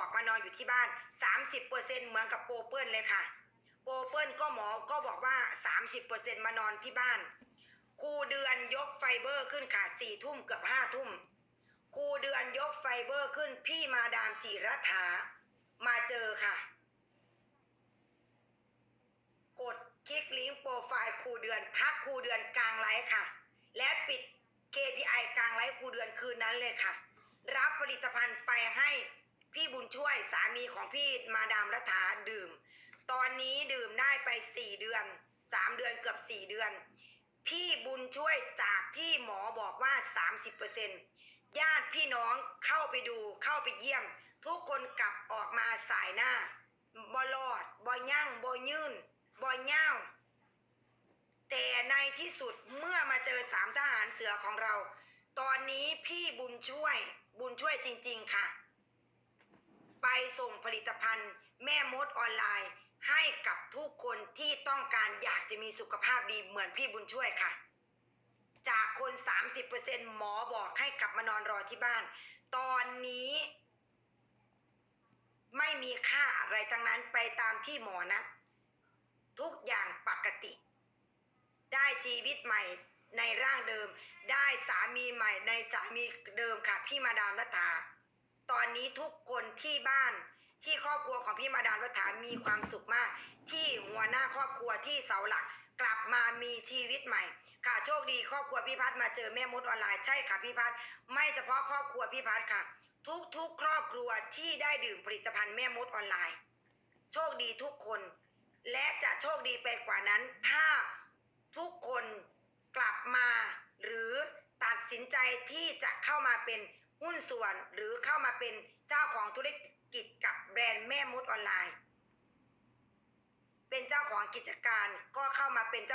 อกมานอนอยู่ที่บ้าน 30%เหมือนกับโปเปิลเลยค่ะ โปเปิลก็หมอก็บอกว่า 30%มานอนที่บ้านครูเดือนยกไฟเบอร์ขึ้นค่ะสี่ทุ่มเกือบห้าทุ่มครูเดือนยกไฟเบอร์ขึ้นพี่มาดามจิรัฐามาเจอค่ะ กดคลิกลิงก์โปรไฟล์ครูเดือนทักครูเดือนกลางไลฟ์ค่ะ และปิด KPI กลางไลฟ์ครูเดือนคืนนั้นเลยค่ะ รับผลิตภัณฑ์ไปให้ พี่บุญช่วยสามีของพี่มาดามรัฐาดื่ม ตอนนี้ดื่มได้ไป4เดือน3เดือนเกือบ4เดือน พี่บุญช่วยจากที่หมอบอกว่า30%ญาติพี่น้องเข้าไปดูเข้าไปเยี่ยม ทุกคนกลับออกมาสายหน้าบอลอดบอย่างบอยื่นบอย่าวแต่ในที่สุดเมื่อมาเจอสามทหารเสือของเรา ตอนนี้พี่บุญช่วยบุญช่วยจริง ๆ ค่ะ ส่งผลิตภัณฑ์ แม่มดออนไลน์ ให้กับทุกคนที่ต้องการอยากจะมีสุขภาพดีเหมือนพี่บุญช่วยค่ะ จากคน 30%หมอบอกให้กลับมานอนรอที่บ้าน ตอนนี้ไม่มีค่าอะไรทั้งนั้นไปตามที่หมอนัดทุกอย่างปกติ ได้ชีวิตใหม่ในร่างเดิม ได้สามีใหม่ในสามีเดิมค่ะ พี่มาดามรัตา ตอนนี้ทุกคนที่บ้านที่ครอบครัวของพี่มาดามรัตามีความสุขมาก ที่หัวหน้าครอบครัวที่เสาหลักกลับมามีชีวิตใหม่ ค่ะโชคดีครอบครัวพี่พัฒน์มาเจอแม่มดออนไลน์ใช่ค่ะพี่พัฒน์ไม่เฉพาะครอบครัวพี่พัฒน์ค่ะ ทุกๆครอบครัวที่ได้ดื่มผลิตภัณฑ์แม่มดออนไลน์ โชคดีทุกคน และจะโชคดีไปกว่านั้น ถ้าทุกคนกลับมา หรือตัดสินใจที่จะเข้ามาเป็น หุ้นส่วนหรือเข้ามาเป็นเจ้าของธุรกิจกับแบรนด์แม่มดออนไลน์ เป็นเจ้าของกิจการก็เข้ามาเป็นเจ้า